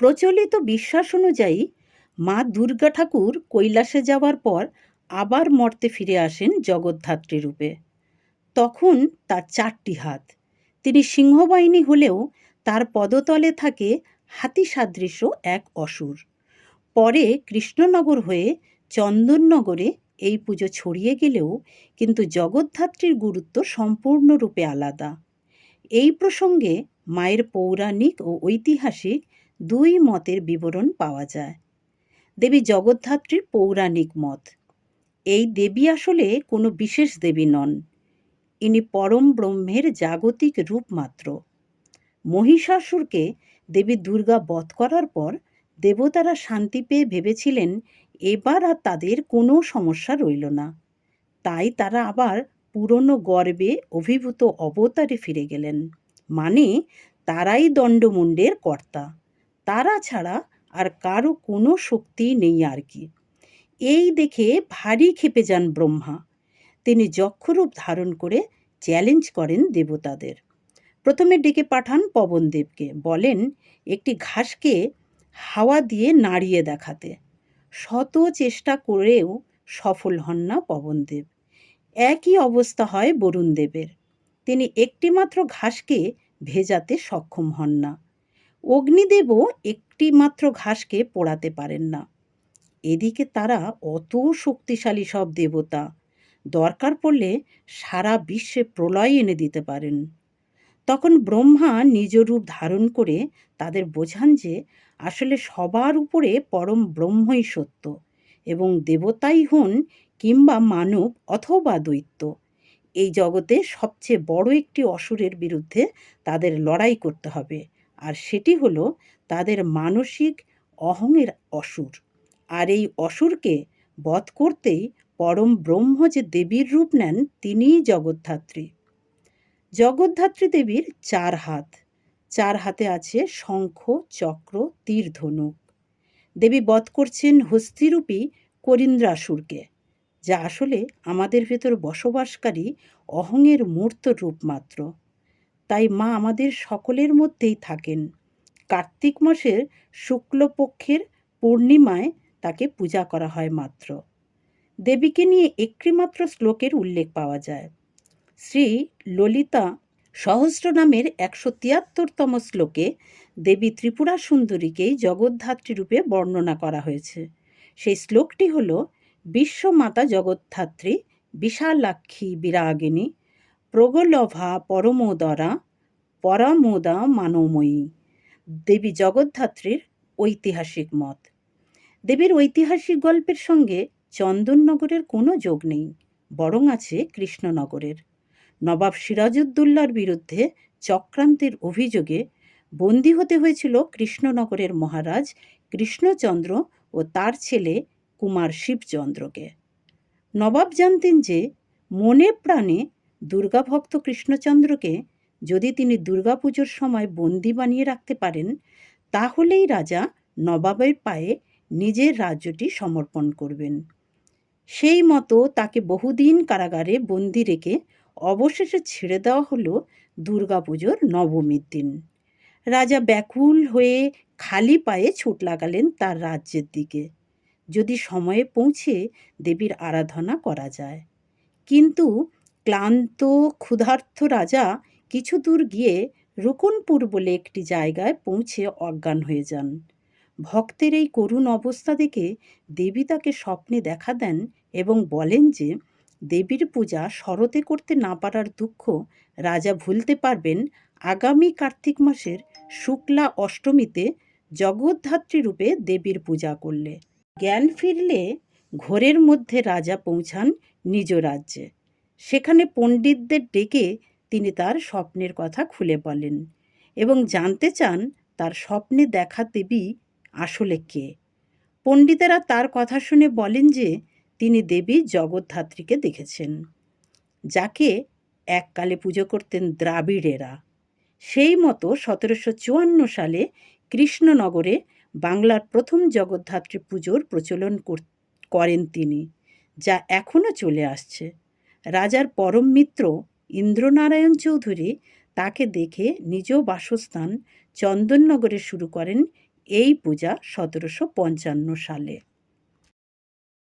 প্রচলিত বিশ্বাস অনুযায়ী মা দুর্গা ঠাকুর কৈলাসে যাওয়ার পর আবার মর্তে ফিরে আসেন জগদ্ধাত্রী রূপে। তখন তার চারটি হাত। তিনি সিংহবাহিনী হলেও তার পদতলে থাকে হাতি সাদৃশ্য এক অসুর। পরে কৃষ্ণনগর হয়ে চন্দননগরে এই পুজো ছড়িয়ে গেলেও কিন্তু জগদ্ধাত্রীর গুরুত্ব সম্পূর্ণরূপে আলাদা। এই প্রসঙ্গে মায়ের পৌরাণিক ও ঐতিহাসিক দুই মতের বিবরণ পাওয়া যায়। দেবী জগদ্ধাত্রীর পৌরাণিক মত। এই দেবী আসলে কোনো বিশেষ দেবী নন। ইনি পরম ব্রহ্মের জাগতিক রূপ মাত্র। মহিষাসুরকে দেবী দুর্গা বধ করার পর দেবতারা শান্তি পেয়ে ভেবেছিলেন, এবার আর তাদের কোনো সমস্যা রইল না। তাই তারা আবার পুরনো গর্বে অভিভূত অবতারে ফিরে গেলেন। মানে তারাই দণ্ডমুণ্ডের কর্তা। তারা ছাড়া আর কারও কোনো শক্তি নেই আর কি। এই দেখে ভারী খেপে যান ব্রহ্মা। তিনি যক্ষরূপ ধারণ করে চ্যালেঞ্জ করেন দেবতাদের। প্রথমে ডেকে পাঠান পবনদেবকে, বলেন, একটি ঘাসকে হাওয়া দিয়ে নাড়িয়ে দেখাতে। শত চেষ্টা করেও সফল হন না পবনদেব। একই অবস্থা হয় বরুণদেবের। তিনি একটিমাত্র ঘাসকে ভেজাতে সক্ষম হন না। অগ্নিদেবও একটিমাত্র ঘাসকে পোড়াতে পারেন না। এদিকে তারা অত শক্তিশালী সব দেবতা, দরকার পড়লে সারা বিশ্বে প্রলয় এনে দিতে পারেন। তখন ব্রহ্মা নিজ রূপ ধারণ করে তাদের বোঝান যে আসলে সবার উপরে পরম ব্রহ্মই সত্য এবং দেবতাই হন কিংবা মানব অথবা দৈত্য। এই জগতে সবচেয়ে বড় একটি অসুরের বিরুদ্ধে তাদের লড়াই করতে হবে। আর সেটি হলো তাদের মানসিক অহংয়ের অসুর। আর এই অসুরকে বধ করতেই পরম ব্রহ্ম যে দেবীর রূপ নেন, তিনিই জগদ্ধাত্রী। জগদ্ধাত্রী দেবীর চার হাত। চার হাতে আছে শঙ্খ, চক্র, তীর ধনুক। দেবী বধ করছেন হস্তিরূপী করিন্দ্রাসুরকে, যা আসলে আমাদের ভেতর বসবাসকারী অহংয়ের মূর্ত রূপ মাত্র। তাই মা আমাদের সকলের মধ্যেই থাকেন। কার্তিক মাসের শুক্লপক্ষের পূর্ণিমায় তাকে পূজা করা হয় মাত্র। দেবীকে নিয়ে একটিমাত্র শ্লোকের উল্লেখ পাওয়া যায়। শ্রী ললিতা সহস্র নামের একশো তিয়াত্তরতম শ্লোকে দেবী ত্রিপুরা সুন্দরীকেই জগদ্ধাত্রী রূপে বর্ণনা করা হয়েছে। সেই শ্লোকটি হল, বিশ্বমাতা জগদ্ধাত্রী, বিশালাক্ষী বিরাগিনী প্রগলভা পরমোদরা, পরামোদা মানময়ী দেবী জগদ্ধাত্রীর ঐতিহাসিক মত। দেবীর ঐতিহাসিক গল্পের সঙ্গে চন্দননগরের কোনো যোগ নেই, বরং আছে কৃষ্ণনগরের। নবাব সিরাজউদ্দৌলার বিরুদ্ধে চক্রান্তের অভিযোগে বন্দী হতে হয়েছিল কৃষ্ণনগরের মহারাজ কৃষ্ণচন্দ্র ও তার ছেলে কুমার শিবচন্দ্রকে। নবাব জানতেন যে মনে প্রাণে দুর্গাভক্ত কৃষ্ণচন্দ্রকে যদি তিনি দুর্গাপুজোর সময় বন্দি বানিয়ে রাখতে পারেন, তাহলেই রাজা নবাবের পায়ে নিজের রাজ্যটি সমর্পণ করবেন। সেই মতো তাকে বহুদিন কারাগারে বন্দি রেখে অবশেষে ছেড়ে দেওয়া হলো দুর্গাপুজোর নবমীর দিন। রাজা ব্যাকুল হয়ে খালি পায়ে ছুট লাগালেন তার রাজ্যের দিকে। যদি সময়ে পৌঁছে দেবীর আরাধনা করা যায়। কিন্তু ক্লান্ত ক্ষুধার্থ রাজা কিছু দূর গিয়ে রুকুনপুর বলে একটি জায়গায় পৌঁছে অজ্ঞান হয়ে যান। ভক্তের এই করুণ অবস্থা দেখে দেবী তাকে স্বপ্নে দেখা দেন এবং বলেন যে, দেবীর পূজা শরতে করতে না পারার দুঃখ রাজা ভুলতে পারবেন। আগামী কার্তিক মাসের শুক্লা অষ্টমীতে জগদ্ধাত্রী রূপে দেবীর পূজা করলে। জ্ঞান ফিরলে ঘোরের মধ্যে রাজা পৌঁছান নিজ রাজ্যে। সেখানে পণ্ডিতদের ডেকে তিনি তার স্বপ্নের কথা খুলে বলেন এবং জানতে চান তার স্বপ্নে দেখা দেবী আসলে কে। পণ্ডিতেরা তার কথা শুনে বলেন যে তিনি দেবী জগদ্ধাত্রীকে দেখেছেন, যাকে এককালে পুজো করতেন দ্রাবিড়েরা। সেই মতো সতেরোশো চুয়ান্ন সালে কৃষ্ণনগরে বাংলার প্রথম জগদ্ধাত্রী পুজোর প্রচলন করেন তিনি, যা এখনও চলে আসছে। রাজার পরম মিত্র ইন্দ্রনারায়ণ চৌধুরী তাকে দেখে নিজ বাসস্থান চন্দননগরে শুরু করেন এই পূজা সতেরোশো পঞ্চান্ন সালে।